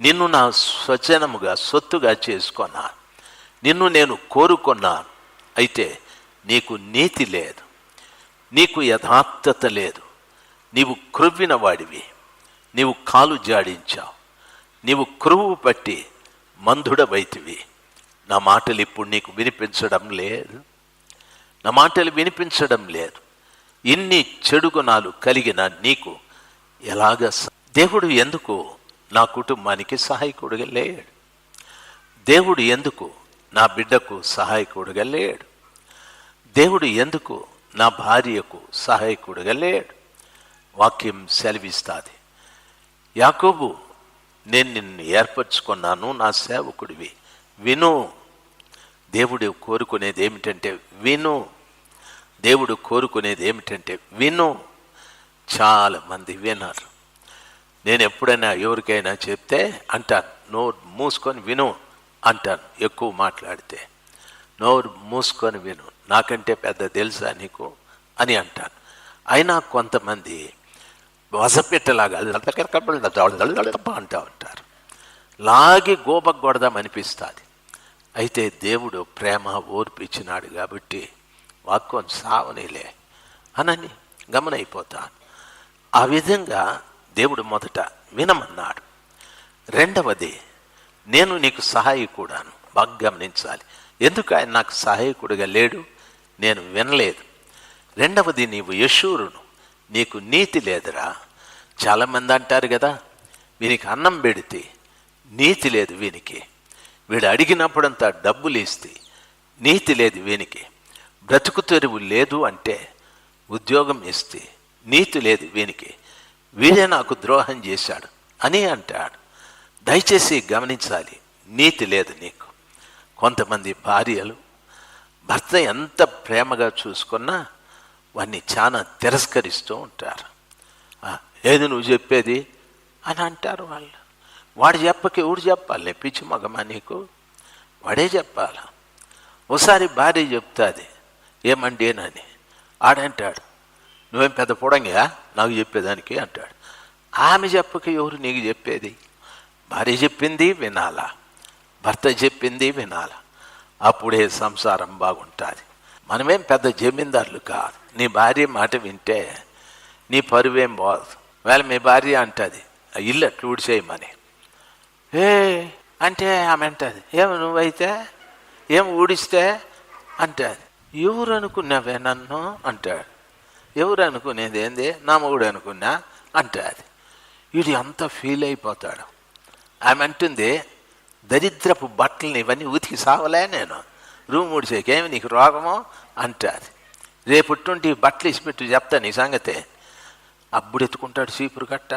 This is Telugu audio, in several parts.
నిన్ను నా స్వచనముగా సొత్తుగా చేసుకున్నా నిన్ను నేను కోరుకున్నాను. అయితే నీకు నీతి లేదు. నీకు యథార్థత లేదు. నీవు క్రొవ్విన వాడివి. నీవు కాలు జాడించావు. నీవు క్రువు పట్టి మందుడవైతివి నా మాటలు ఇప్పుడు నీకు వినిపించడం లేదు. నా మాటలు వినిపించడం లేదు. ఇన్ని చెడు గుణాలు కలిగిన నీకు ఎలాగ దేవుడు ఎందుకు నా కుటుంబానికి సహాయకుడుగా లేడు దేవుడు ఎందుకు నా బిడ్డకు సహాయకుడుగా లేడు దేవుడు ఎందుకు నా భార్యకు సహాయకుడుగా లేడు వాక్యం సెలవిస్తాది. యాకోబు నేను నిన్ను ఏర్పరచుకున్నాను నా సేవకుడివి. విను. దేవుడు కోరుకునేది ఏమిటంటే విను. దేవుడు కోరుకునేది ఏమిటంటే విను. చాలా మంది వినరు. నేను ఎప్పుడైనా ఎవరికైనా చెప్తే అంటాను నోరు మూసుకొని విను అంటాను ఎక్కువ మాట్లాడితే. నోరు మూసుకొని విను నాకంటే పెద్ద తెలుసా నీకు అని అంటాను. అయినా కొంతమంది వసపెట్టలాగా అంటూ ఉంటారు. లాగి కొడదాం అనిపిస్తుంది. అయితే దేవుడు ప్రేమ ఓర్పిచ్చినాడు కాబట్టి వాక్యం సావనిలే అనని గమనైపోతాను. ఆ విధంగా దేవుడు మొదట వినమన్నాడు. రెండవది నేను నీకు సహాయకుడాను బాగా గమనించాలి ఎందుకు ఆయన నాకు సహాయకుడిగా లేడు? నేను వినలేదు. రెండవది నీవు యశూరును నీకు నీతి లేదురా? చాలామంది అంటారు కదా వీనికి అన్నం పెడితే నీతి లేదు వీనికి. వీడు అడిగినప్పుడంతా డబ్బులు ఇస్తే నీతి లేదు వీనికి. బ్రతుకు తెరువు లేదు అంటే ఉద్యోగం ఇస్తే నీతి లేదు వీనికి. వీడే నాకు ద్రోహం చేశాడు అని అంటాడు. దయచేసి గమనించాలి నీతి లేదు నీకు. కొంతమంది భార్యలు భర్త ఎంత ప్రేమగా చూసుకున్నా వాడిని చాలా తిరస్కరిస్తూ ఉంటారు. ఏది నువ్వు చెప్పేది? అని అంటారు వాళ్ళు. వాడు చెప్పక ఎవడు చెప్పాలి పిచ్చి మగమా నీకు? వాడే చెప్పాలి. ఒకసారి భార్య చెప్తాది అని ఆడంటాడు నువ్వేం పెద్ద పొడంగా నాకు చెప్పేదానికి అంటాడు. ఆమె చెప్పక ఎవరు నీకు చెప్పేది? భార్య చెప్పింది వినాలా? భర్త చెప్పింది వినాలా? అప్పుడే సంసారం బాగుంటుంది. మనమేం పెద్ద జమీందారులు కాదు. నీ భార్య మాట వింటే నీ పరువేం పోదు. వేళ మీ భార్య అంటుంది "ఆ ఇల్లు అట్లు ఊడిచేయమని ఏ అంటే ఆమె అంటది ఏమి నువ్వైతే? ఏం ఊడిస్తే? అంటది. ఎవరు అనుకున్నావే నన్ను? అంటాడు. ఎవరు అనుకునేది ఏంది? నా మొగుడు అనుకున్నా అంటది. వీడు అంత ఫీల్ అయిపోతాడు? ఆమె అంటుంది దరిద్రపు బట్టలని ఇవన్నీ ఉతికి సావలే నేను. రూమ్ ఊడిసేకేమి నీకు రోగమో? అంటాది. రేపుట్టుంటి బట్టలు ఇసిపెట్టి చెప్తా నీ సంగతే. అప్పుడు ఎత్తుకుంటాడు చీపురు కట్ట.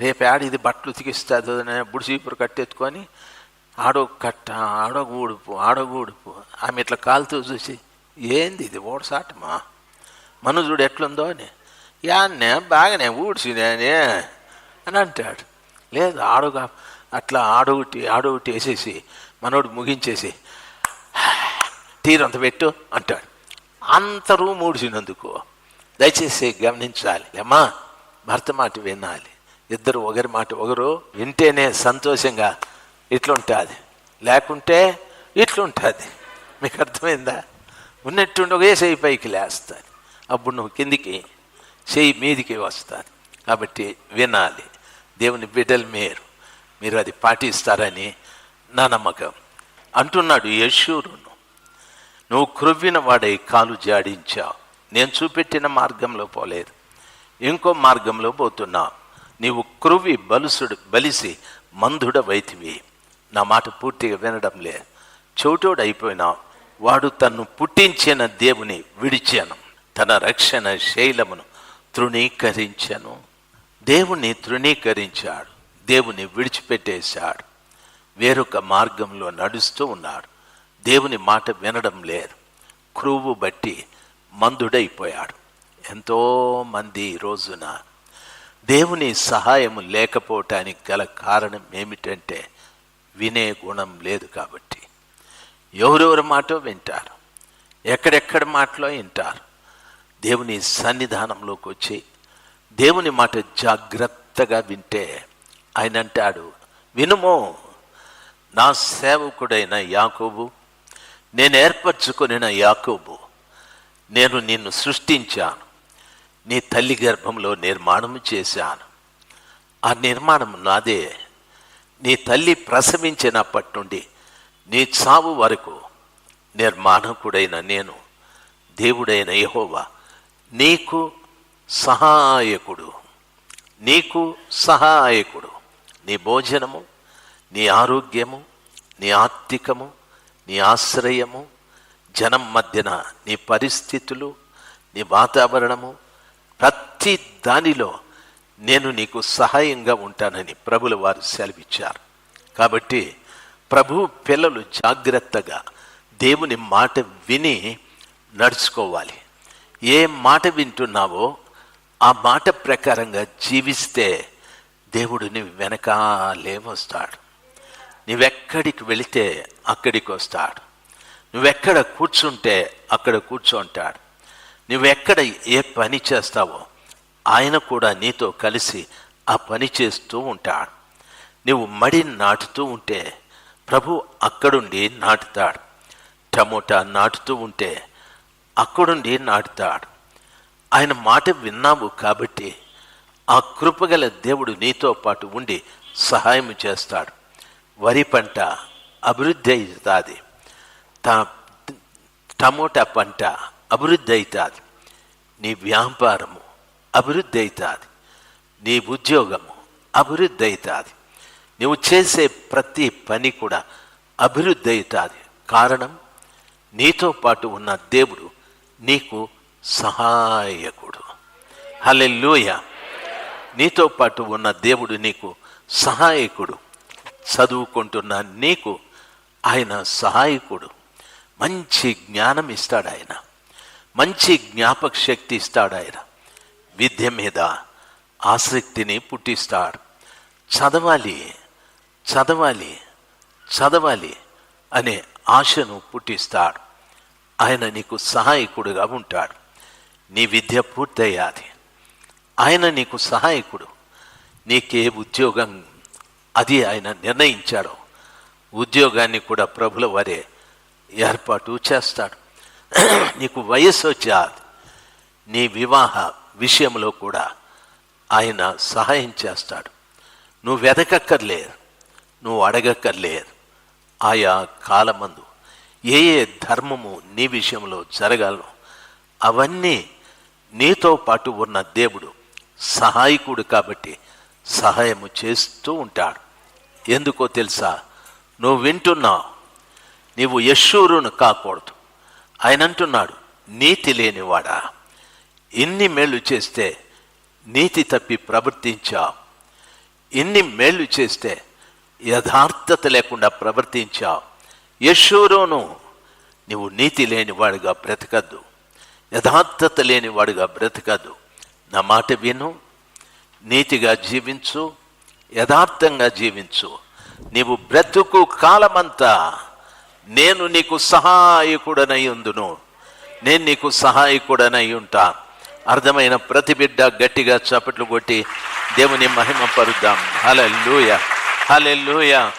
రేపు ఆడి ఇది బట్టలు ఉతికిస్తాదు అప్పుడు చీపురు కట్టెత్తుకొని ఆడో కట్ట ఆడో ఊడుపు ఆడొక ఊడుపు. ఆమె ఇట్లా కాలుతూ చూసి ఏంది ఇది? ఓడసాటమా? మనుజుడు చూడు ఎట్లుందో అని. యాన్నే బాగానే ఊడ్చినే అని అంటాడు. లేదు ఆడుగా అట్లా ఆడొకటి ఆడొకటి వేసేసి మనోడు ముగించేసి తీరంత పెట్టు అంటాడు. అంత రూమ్ ఊడ్చినందుకు దయచేసి గమనించాలి. అమ్మా భర్త మాట వినాలి. ఇద్దరు ఒకరి మాట ఒకరు వింటేనే సంతోషంగా ఇట్లుంటుంది. లేకుంటే ఇట్లుంటుంది. మీకు అర్థమైందా? ఉన్నట్టుండి ఒకే పైకి లేస్తుంది. అప్పుడు నువ్వు కిందికి చేయి మీదికి వస్తుంది కాబట్టి వినాలి. దేవుని బిడ్డలు మీరు. మీరు అది పాటిస్తారని నా నమ్మకం. అంటున్నాడు యశూరును నువ్వు క్రొవ్విన వాడై కాలు జాడించావు. నేను చూపెట్టిన మార్గంలో పోలేదు. ఇంకో మార్గంలో పోతున్నావు. నీవు క్రొవ్వి బలుసుడు బలిసి మందుడవైతివి నా మాట పూర్తిగా వినడం లేదు. చోటోడు అయిపోయినావు వాడు తన్ను పుట్టించిన దేవుని విడిచాను. తన రక్షణ శైలమును తృణీకరించను. దేవుణ్ణి తృణీకరించాడు. దేవుని విడిచిపెట్టేశాడు. వేరొక మార్గంలో నడుస్తూ ఉన్నాడు. దేవుని మాట వినడం లేదు. క్రూవు బట్టి మందుడైపోయాడు. ఎంతో మంది ఈ రోజున దేవుని సహాయము లేకపోవటానికి గల కారణం ఏమిటంటే వినే గుణం లేదు కాబట్టి. ఎవరెవరి మాటో వింటారు. ఎక్కడెక్కడ మాటలో వింటారు. దేవుని సన్నిధానంలోకి వచ్చి దేవుని మాట జాగ్రత్తగా వింటే ఆయన అంటాడు వినుమో నా సేవకుడైన యాకోబు నేను ఏర్పరచుకొనిన యాకోబు నేను నిన్ను సృష్టించాను నీ తల్లి గర్భంలో నిర్మాణం చేశాను. ఆ నిర్మాణం నాదే. నీ తల్లి ప్రసవించినప్పటి నుండి నీ చావు వరకు నిర్మాణకుడైన నేను దేవుడైన యహోవా నీకు సహాయకుడు. నీకు సహాయకుడు. నీ భోజనము నీ ఆరోగ్యము నీ ఆర్థికము నీ ఆశ్రయము జనం మధ్యన నీ పరిస్థితులు నీ వాతావరణము ప్రతి దానిలో నేను నీకు సహాయంగా ఉంటానని ప్రభుల వారు సెలవిచ్చారు. కాబట్టి ప్రభు పిల్లలు జాగ్రత్తగా దేవుని మాట విని నడుచుకోవాలి. ఏ మాట వింటున్నావో ఆ మాట ప్రకారంగా జీవిస్తే దేవుడు నీ వెనకాలే వస్తాడు. నువ్వెక్కడికి వెళితే అక్కడికి వస్తాడు. నువ్వెక్కడ కూర్చుంటే అక్కడ కూర్చుంటాడు. నువ్వెక్కడ ఏ పని చేస్తావో ఆయన కూడా నీతో కలిసి ఆ పని చేస్తూ ఉంటాడు. నువ్వు మడి నాటుతూ ఉంటే ప్రభు అక్కడుండి నాటుతాడు. టమోటా నాటుతూ ఉంటే అక్కడుండి నాటుతాడు ఆయన మాట విన్నాము కాబట్టి ఆ కృపగల దేవుడు నీతో పాటు ఉండి సహాయం చేస్తాడు. వరి పంట అభివృద్ధి అవుతుంది టమోటా పంట అభివృద్ధి అవుతుంది నీ వ్యాపారము అభివృద్ధి అవుతుంది నీ ఉద్యోగము అభివృద్ధి అవుతుంది నువ్వు చేసే ప్రతి పని కూడా అభివృద్ధి అవుతుంది కారణం నీతో పాటు ఉన్న దేవుడు నీకు సహాయకుడు. హలెల్లోయ. నీతో పాటు ఉన్న దేవుడు నీకు సహాయకుడు. చదువుకుంటున్న నీకు ఆయన సహాయకుడు. మంచి జ్ఞానం ఇస్తాడు ఆయన. మంచి జ్ఞాపక శక్తి ఇస్తాడు ఆయన. విద్య మీద ఆసక్తిని పుట్టిస్తాడు. చదవాలి చదవాలి చదవాలి అనే ఆశను పుట్టిస్తాడు. ఆయన నీకు సహాయకుడుగా ఉంటాడు. నీ విద్య పూర్తయ్యాది. ఆయన నీకు సహాయకుడు. నీకే ఉద్యోగం అది ఆయన నిర్ణయించాడు. ఉద్యోగాన్ని కూడా ప్రభుల వారే ఏర్పాటు చేస్తాడు. నీకు వయస్సు వచ్చాది. నీ వివాహ విషయంలో కూడా ఆయన సహాయం చేస్తాడు. నువ్వు వెదకక్కర్లేదు నువ్వు అడగక్కర్లేదు. ఆయా కాలమందు ఏ ఏ ధర్మము నీ విషయంలో జరగాలను అవన్నీ నీతో పాటు ఉన్న దేవుడు సహాయకుడు కాబట్టి సహాయము చేస్తూ ఉంటాడు. ఎందుకో తెలుసా? నువ్వు వింటున్నావు. నీవు యశూరును కాకూడదు. ఆయన అంటున్నాడు నీతి లేనివాడా? ఇన్ని మేళ్ళు చేస్తే నీతి తప్పి ప్రవర్తించావు. ఇన్ని మేళ్ళు చేస్తే యథార్థత లేకుండా ప్రవర్తించావు. యశూరును నీవు నీతి లేనివాడిగా బ్రతకద్దు యథార్థత లేనివాడిగా బ్రతకద్దు. నా మాట విను నీతిగా జీవించు యథార్థంగా జీవించు. నీవు బ్రతుకు కాలమంతా నేను నీకు సహాయకుడనై ఉందును. నేను నీకు సహాయకుడనై ఉంటా. అర్థమైన ప్రతి బిడ్డ గట్టిగా చప్పట్లు కొట్టి దేవుని మహిమ పరుద్దాం. Hallelujah hallelujah.